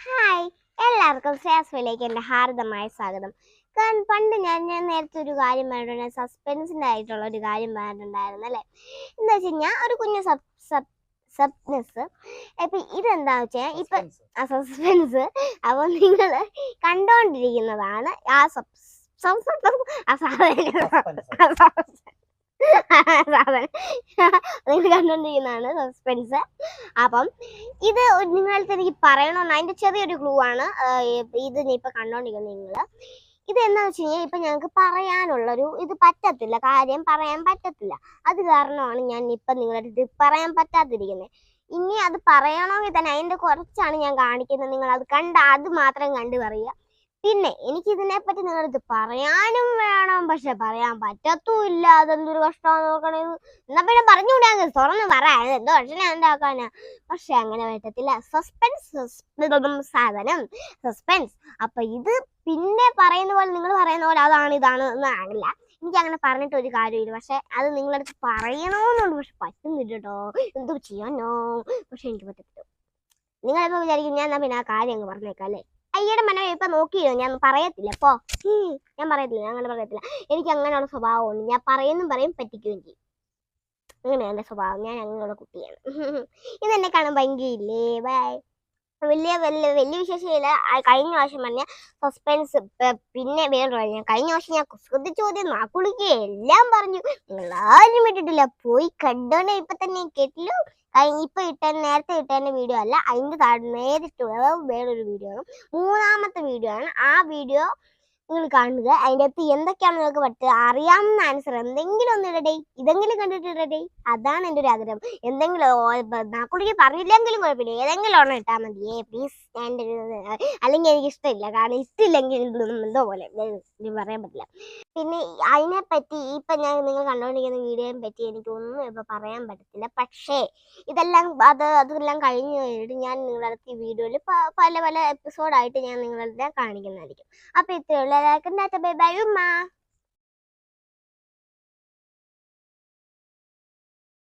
Hi എല്ലാവർക്കും ശ്രേയസ്വിലേക്ക് എന്റെ ഹാർദമായ സ്വാഗതം. കാരണം പണ്ട് ഞാൻ ഞാൻ നേരത്തെ ഒരു കാര്യം പറഞ്ഞിട്ടുണ്ട് സസ്പെൻസിന്റെ ആയിട്ടുള്ള ഒരു കാര്യം പറഞ്ഞിട്ടുണ്ടായിരുന്നു അല്ലേ? എന്താ വെച്ച് കഴിഞ്ഞാൽ ഒരു കുഞ്ഞ് സബ് സബ് സബ്നെസ് ഇപ്പം ഇതെന്താ വെച്ചാൽ ഇപ്പം ആ സസ്പെൻസ് അപ്പോൾ നിങ്ങൾ കണ്ടുകൊണ്ടിരിക്കുന്നതാണ് ആ സബ് ആ സാധനം. സാധനം നിങ്ങൾ കണ്ടുകൊണ്ടിരിക്കുന്നതാണ് സസ്പെൻസ് അപ്പം ഇത് നിങ്ങളുടെ എനിക്ക് പറയണമെന്ന് അതിന്റെ ചെറിയൊരു ക്ലൂ ആണ്. ഇത് നീ ഇപ്പം കണ്ടോണ്ടിരിക്കുന്നത് നിങ്ങൾ ഇത് എന്താണെന്ന് വെച്ച് കഴിഞ്ഞാൽ ഇപ്പം ഞങ്ങൾക്ക് പറയാനുള്ളൊരു ഇത് പറ്റത്തില്ല. കാര്യം പറയാൻ പറ്റത്തില്ല. അത് കാരണമാണ് ഞാൻ ഇപ്പം നിങ്ങളുടെ ഇത് പറയാൻ പറ്റാതിരിക്കുന്നത് ഇനി അത് പറയണമെങ്കിൽ തന്നെ അതിന്റെ കുറച്ചാണ് ഞാൻ കാണിക്കുന്നത് നിങ്ങൾ അത് കണ്ട അത് മാത്രം കണ്ടു പറയുക. പിന്നെ എനിക്ക് ഇതിനെപ്പറ്റി പറ്റി അടുത്ത് പറയാനും വേണം. പക്ഷെ പറയാൻ പറ്റത്തുമില്ല. അതെന്തൊരു കഷ്ടമാണ് നോക്കണേ. എന്നാ പിന്നെ പറഞ്ഞുകൂടാ തുറന്ന് പറയാം എന്തോ പക്ഷെ എന്താക്കാനാ. പക്ഷെ അങ്ങനെ പറ്റത്തില്ല. സസ്പെൻസ് സാധനം. സസ്പെൻസ് അപ്പൊ ഇത് പിന്നെ പറയുന്ന പോലെ നിങ്ങൾ പറയുന്ന പോലെ അതാണ് ഇതാണ് ആകില്ല. എനിക്ക് അങ്ങനെ പറഞ്ഞിട്ട് ഒരു കാര്യമില്ല. പക്ഷെ അത് നിങ്ങളടുത്ത് പറയണമെന്നുണ്ട് പക്ഷെ പറ്റുന്നില്ല കേട്ടോ എന്തോ ചെയ്യാനോ. പക്ഷെ എനിക്ക് പറ്റത്തില്ല. നിങ്ങളിപ്പോ വിചാരിക്കും ഞാൻ എന്നാ പിന്നെ ആ കാര്യം അങ്ങ് പറഞ്ഞേക്കാം അല്ലേ? അയ്യയുടെ മനം ഇപ്പൊ നോക്കിയോ? ഞാൻ പറയത്തില്ല. പോ. ഉം, ഞാൻ പറയത്തില്ല ഞാൻ അങ്ങനെ പറയത്തില്ല. എനിക്ക് അങ്ങനെയുള്ള സ്വഭാവമുണ്ട് ഞാൻ പറയുന്നും പറയും പറ്റിക്കുകയും ചെയ്യും. അങ്ങനെയാണ് എന്റെ സ്വഭാവം. ഞാൻ അങ്ങനെയുള്ള കുട്ടിയാണ്. ഇതെന്നെ കാണാൻ ഭംഗിയില്ലേ? ബൈ വലിയ വലിയ വലിയ വിശേഷമില്ല. കഴിഞ്ഞ പ്രാവശ്യം പറഞ്ഞ സസ്പെൻസ് പിന്നെ വേറെ ഞാൻ കഴിഞ്ഞ വർഷം ഞാൻ കുസൃതി ചോദ്യം നാക്കുളിക്കുക എല്ലാം പറഞ്ഞു. നിങ്ങൾ ആരും വിട്ടിട്ടില്ല പോയി കണ്ടോണേ ഇപ്പൊ തന്നെ കേട്ടില്ലോ. കഴിഞ്ഞ ഇപ്പൊ ഇട്ട നേരത്തെ ഇട്ടതിന്റെ വീഡിയോ അല്ല അതിന്റെ താഴെ നേരിട്ട് വേറൊരു വീഡിയോ ആണ്. മൂന്നാമത്തെ വീഡിയോ ആണ്. ആ വീഡിയോ നിങ്ങൾ കാണുന്നത്. അതിന്റെ അകത്ത് എന്തൊക്കെയാണ് നിങ്ങൾക്ക് പറ്റുക? അറിയാവുന്ന ആൻസർ എന്തെങ്കിലും ഒന്ന് ഇടടേ. ഇതെങ്കിലും കണ്ടിട്ട് ഇടടേ. അതാണ് എന്റെ ഒരു ആഗ്രഹം. എന്തെങ്കിലും നാക്കുളിക്ക് പറഞ്ഞില്ലെങ്കിലും കുഴപ്പമില്ല. ഏതെങ്കിലും ഒരെണ്ണം ഇട്ടാൽ മതി. ഏ പ്ലീസ് ഞാൻ അല്ലെങ്കിൽ എനിക്ക് ഇഷ്ടമില്ല. കാരണം ഇഷ്ടമില്ലെങ്കിൽ എന്തോ പോലെ. പറയാൻ പറ്റില്ല. പിന്നെ അതിനെ പറ്റി ഇപ്പം ഞാൻ നിങ്ങൾ കണ്ടുകൊണ്ടിരിക്കുന്ന വീഡിയോയെ പറ്റി എനിക്കൊന്നും ഇപ്പോൾ പറയാൻ പറ്റത്തില്ല. പക്ഷേ ഇതെല്ലാം അത് അതെല്ലാം കഴിഞ്ഞ് കഴിഞ്ഞിട്ട് ഞാൻ നിങ്ങളുടെ അടുത്ത് ഈ വീഡിയോയിൽ പല പല എപ്പിസോഡായിട്ട് ഞാൻ നിങ്ങളുടെ കാണിക്കുന്നതായിരിക്കും. അപ്പോൾ ഇത്രയുള്ള എല്ലാവർക്കും ബൈ ബൈ ഉമ്മ